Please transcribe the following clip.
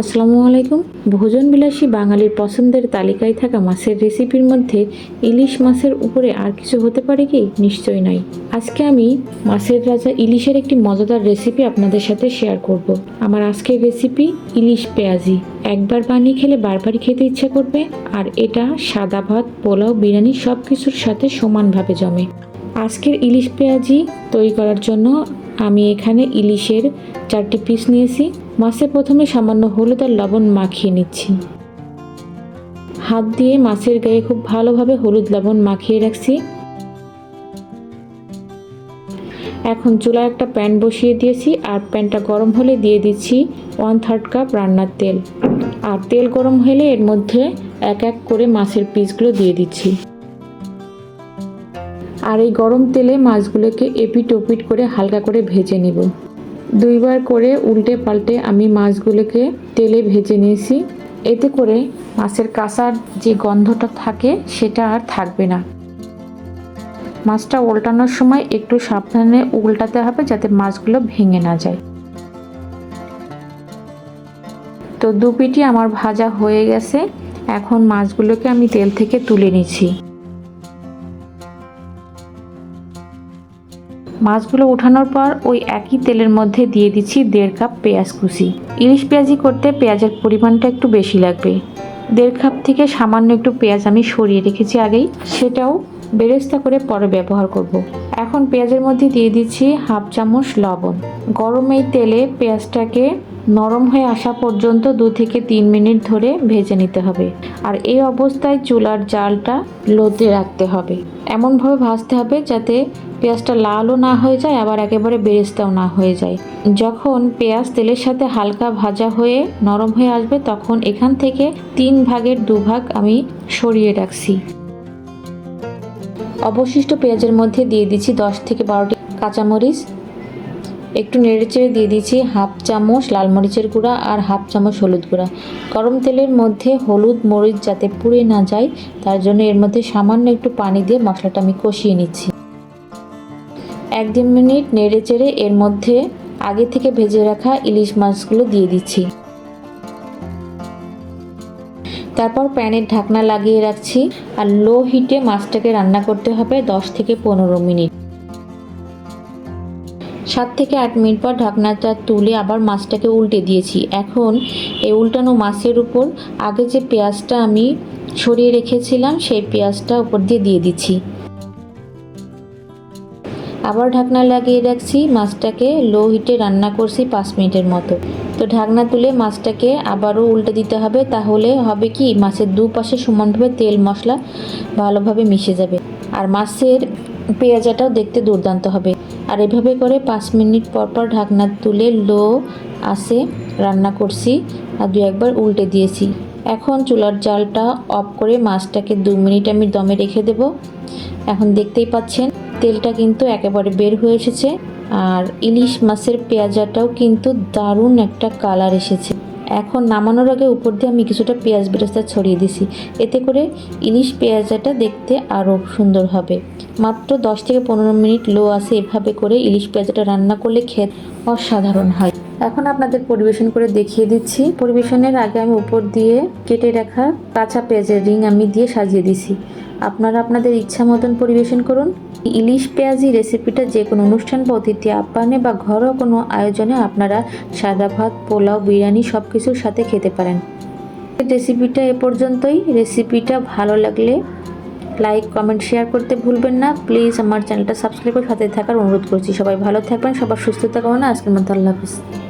আসসালামু আলাইকুম। ভোজন বিলাসী বাঙালির পছন্দের তালিকায় থাকা মাছের রেসিপির মধ্যে ইলিশ মাছের উপরে আর কিছু হতে পারে কি? নিশ্চয়ই নয় আজকে আমি মাছের রাজা ইলিশের একটি মজাদার রেসিপি আপনাদের সাথে শেয়ার করব। আমার আজকের রেসিপি ইলিশ পেঁয়াজি। একবার বানিয়ে খেলে বারবারই খেতে ইচ্ছা করবে, আর এটা সাদা ভাত, পোলাও, বিরিয়ানি সব কিছুর সাথে সমানভাবে জমে। আজকের ইলিশ পেঁয়াজি তৈরি করার জন্য আমি এখানে ইলিশের চারটি পিস নিয়েছি। মাছে প্রথমে সামান্য হলুদ আর লবণ মাখিয়ে নিচ্ছি। হাত দিয়ে মাছের গায়ে খুব ভালোভাবে হলুদ লবণ মাখিয়ে রাখছি। এখন চুলায় একটা প্যান বসিয়ে দিয়েছি আর প্যানটা গরম হলে দিয়ে দিচ্ছি ওয়ান থার্ড কাপ রান্নার তেল। আর তেল গরম হলে এর মধ্যে এক এক করে মাছের পিসগুলো দিয়ে দিচ্ছি। আর এই গরম তেলে মাছগুলোকে এপিট ওপিট করে হালকা করে ভেজে নিব। দুইবার করে উল্টে পাল্টে আমি মাছগুলোকে তেলে ভেজে নিয়েছি। এতে করে মাছের কাঁচার যে গন্ধটা থাকে সেটা আর থাকবে না। মাছটা উল্টানোর সময় একটু সাবধানে উল্টাতে হবে যাতে মাছগুলো ভেঙে না যায়। তো দুপিটি আমার ভাজা হয়ে গেছে। এখন মাছগুলোকে আমি তেল থেকে তুলে নিচ্ছি। মাছগুলো উঠানোর পর ওই একই তেলের মধ্যে দিয়ে দিচ্ছি দেড় কাপ পেঁয়াজ কুচি। ইলিশ পেঁয়াজি করতে পেঁয়াজের পরিমাণটা একটু বেশি লাগবে। দেড় কাপ থেকে সামান্য একটু পেঁয়াজ আমি সরিয়ে রেখেছি আগেই। সেটাও বেরেস্তা করে পরে ব্যবহার করব। এখন পেঁয়াজের মধ্যে দিয়ে দিচ্ছি হাফ চামচ লবণ। গরম এই তেলে পেঁয়াজটাকে নরম হয়ে আসা পর্যন্ত দু থেকে তিন মিনিট ধরে ভেজে নিতে হবে। আর এই অবস্থায় চুলার জালটা লোতে রাখতে হবে। এমনভাবে ভাজতে হবে যাতে পেঁয়াজটা লালও না হয়ে যায়, আবার একেবারে বেরেস্তাও না হয়ে যায়। যখন পেঁয়াজ তেলের সাথে হালকা ভাজা হয়ে নরম হয়ে আসবে, তখন এখান থেকে তিন ভাগের দু ভাগ আমি সরিয়ে রাখছি। অবশিষ্ট পেঁয়াজের মধ্যে দিয়ে দিচ্ছি দশ থেকে বারোটি কাঁচামরিচ একটু নেড়েচেড়ে দিয়ে দিচ্ছি হাফ চামচ লাল মরিচের গুঁড়া আর হাফ চামচ হলুদ গুঁড়া। গরম তেলের মধ্যে হলুদ মরিচ যাতে পুড়ে না যায়, তার জন্য এর মধ্যে সামান্য একটু পানি দিয়ে মশলাটা আমি কষিয়ে নিচ্ছি। এক দেড় মিনিট নেড়েচেড়ে এর মধ্যে আগে থেকে ভেজে রাখা ইলিশ মাছগুলো দিয়ে দিচ্ছি। তারপর প্যানের ঢাকনা লাগিয়ে রাখছি আর লো হিটে মাছটাকে রান্না করতে হবে দশ থেকে পনেরো মিনিট। সাত থেকে আট মিনিট পর ঢাকনাটা তুলে আবার মাছটাকে উল্টে দিয়েছি। এখন এই উল্টানো মাছের উপর আগে যে পেঁয়াজটা আমি সরিয়ে রেখেছিলাম, সেই পেঁয়াজটা উপর দিয়ে দিয়ে দিচ্ছি। আবার ঢাকনা লাগিয়ে রাখছি, মাছটাকে লো হিটে রান্না করছি পাঁচ মিনিটের মতো। তো ঢাকনা তুলে মাছটাকে আবারও উল্টে দিতে হবে, তাহলে হবে কি, মাছের দুপাশে সমানভাবে তেল মশলা ভালোভাবে মিশে যাবে। আর মাছের পেঁয়াজাটাও দেখতে দুর্দান্ত হবে। আর এভাবে করে পাঁচ মিনিট পর পর ঢাকনা তুলে লো আসে রান্না করছি আর দু একবার উল্টে দিয়েছি। এখন চুলার জালটা অফ করে মাছটাকে দু মিনিট আমি দমে রেখে দেব। এখন দেখতেই পাচ্ছেন, তেলটা কিন্তু একেবারে বের হয়ে এসেছে আর ইলিশ মাছের পেঁয়াজাটাও কিন্তু দারুণ একটা কালার এসেছে। এখন নামানোর আগে উপর দিয়ে আমি কিছুটা পেঁয়াজ বেরেস্তা ছড়িয়ে দিছি। এতে করে ইলিশ পেঁয়াজাটা দেখতে আরও সুন্দর হবে। মাত্র দশ থেকে পনেরো মিনিট লো আসে এভাবে করে ইলিশ পেঁয়াজাটা রান্না করলে খেত অসাধারণ হয়। এখন আপনাদের পরিবেশন করে দেখিয়ে দিচ্ছি। পরিবেশনের আগে আমি উপর দিয়ে কেটে রাখা কাঁচা পেঁয়াজের রিং আমি দিয়ে সাজিয়ে দিছি। আপনারা আপনাদের ইচ্ছা মতন পরিবেশন করুন। ইলিশ পেঁয়াজি রেসিপিটা যে কোনো অনুষ্ঠান বা অতিথি আপ্যায়নে বা ঘরোয়া কোনো আয়োজনে আপনারা সাদা ভাত, পোলাও, বিরিয়ানি সব কিছুর সাথে খেতে পারেন। রেসিপিটা এ পর্যন্তই। রেসিপিটা ভালো লাগলে লাইক, কমেন্ট, শেয়ার করতে ভুলবেন না। প্লিজ আমার চ্যানেলটা সাবস্ক্রাইব করে সাথে থাকার অনুরোধ করছি। সবাই ভালো থাকবেন, সবার সুস্থতা কামনা আজকের মতো আল্লাহ হাফিজ।